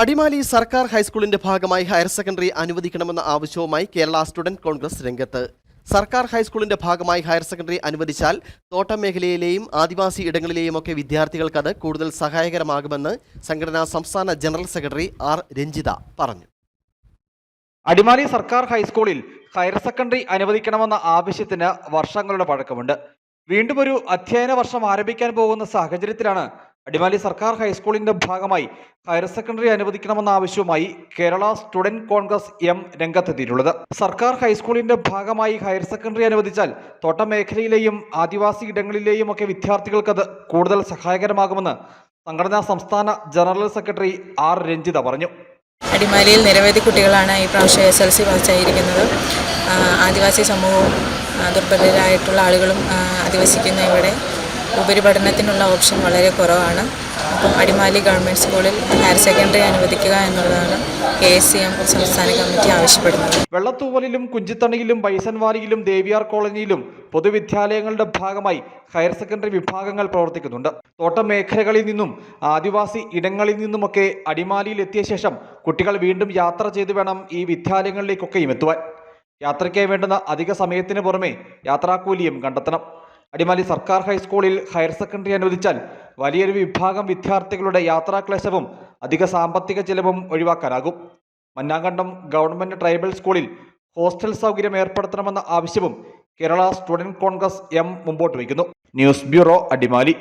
അടിമാലി സർക്കാർ ഹൈസ്കൂളിന്റെ ഭാഗമായി ഹയർ സെക്കൻഡറി അനുവദിക്കണമെന്ന ആവശ്യവുമായി കേരള സ്റ്റുഡന്റ് കോൺഗ്രസ് രംഗത്ത്. സർക്കാർ ഹൈസ്കൂളിന്റെ ഭാഗമായി ഹയർ സെക്കൻഡറി അനുവദിച്ചാൽ തോട്ടം മേഖലയിലെയും ആദിവാസി ഇടങ്ങളിലെയുമൊക്കെ വിദ്യാർത്ഥികൾക്കത് കൂടുതൽ സഹായകരമാകുമെന്ന് സംഘടനാ സംസ്ഥാന ജനറൽ സെക്രട്ടറി ആർ രഞ്ജിത പറഞ്ഞു. അടിമാലി സർക്കാർ ഹൈസ്കൂളിൽ ഹയർ സെക്കൻഡറി അനുവദിക്കണമെന്ന ആവശ്യത്തിന് വർഷങ്ങളുടെ പഴക്കമുണ്ട്. വീണ്ടും ഒരു അധ്യയന വർഷം ആരംഭിക്കാൻ പോകുന്ന സാഹചര്യത്തിലാണ് അടിമാലി സർക്കാർ ഹൈസ്കൂളിന്റെ ഭാഗമായി ഹയർ സെക്കൻഡറി അനുവദിക്കണമെന്ന ആവശ്യവുമായി കേരള സ്റ്റുഡന്റ് കോൺഗ്രസ് എം രംഗത്തെത്തിയിട്ടുള്ളത്. സർക്കാർ ഹൈസ്കൂളിന്റെ ഭാഗമായി ഹയർ സെക്കൻഡറി അനുവദിച്ചാൽ തോട്ടം മേഖലയിലെയും ആദിവാസി ഇടങ്ങളിലെയും ഒക്കെ വിദ്യാർത്ഥികൾക്ക് അത് കൂടുതൽ സഹായകരമാകുമെന്ന് സംഘടനാ സംസ്ഥാന ജനറൽ സെക്രട്ടറി ആർ രഞ്ജിത പറഞ്ഞു. അടിമാലിയിൽ നിരവധി കുട്ടികളാണ് ഈ പ്രാവശ്യം എസ് എൽ സി പാസ്സായിരിക്കുന്നത് ആദിവാസി സമൂഹവും ദുർബലരായിട്ടുള്ള ആളുകളും അധിവസിക്കുന്ന ഇവിടെ. ഉപരിപഠനത്തിനുള്ള ഓപ്ഷൻ വളരെ കുറവാണ്. അപ്പം അടിമാലി ഗവൺമെന്റ് സ്കൂളിൽ ഹയർ സെക്കൻഡറി അനുവദിക്കുക എന്നുള്ളതാണ് കെ എസ് സി എം സംസ്ഥാന കമ്മിറ്റി ആവശ്യപ്പെടുന്നത്. വെള്ളത്തൂവലിലും കുഞ്ചിത്തണിയിലും ബൈസൻവാലിയിലും ദേവിയാർ കോളനിയിലും പൊതുവിദ്യാലയങ്ങളുടെ ഭാഗമായി ഹയർ സെക്കൻഡറി വിഭാഗങ്ങൾ പ്രവർത്തിക്കുന്നുണ്ട്. തോട്ടം മേഖലകളിൽ നിന്നും ആദിവാസി ഇടങ്ങളിൽ നിന്നുമൊക്കെ അടിമാലിയിൽ എത്തിയ ശേഷം കുട്ടികൾ വീണ്ടും യാത്ര ചെയ്തു വേണം ഈ വിദ്യാലയങ്ങളിലേക്കൊക്കെയും എത്തുവാൻ. യാത്രയ്ക്കായി വേണ്ടുന്ന അധിക സമയത്തിന് പുറമെ യാത്രാക്കൂലിയും കണ്ടെത്തണം. അടിമാലി സർക്കാർ ഹൈസ്കൂളിൽ ഹയർ സെക്കൻഡറി അനുവദിച്ചാൽ വലിയൊരു വിഭാഗം വിദ്യാർത്ഥികളുടെ യാത്രാക്ലേശവും അധിക സാമ്പത്തിക ചെലവും ഒഴിവാക്കാനാകും. മന്നാങ്കണ്ടം ഗവൺമെന്റ് ട്രൈബൽ സ്കൂളിൽ ഹോസ്റ്റൽ സൗകര്യം ഏർപ്പെടുത്തണമെന്ന ആവശ്യവും കേരള സ്റ്റുഡന്റ് കോൺഗ്രസ് എം മുമ്പോട്ട് വയ്ക്കുന്നു. News bureau Adimali.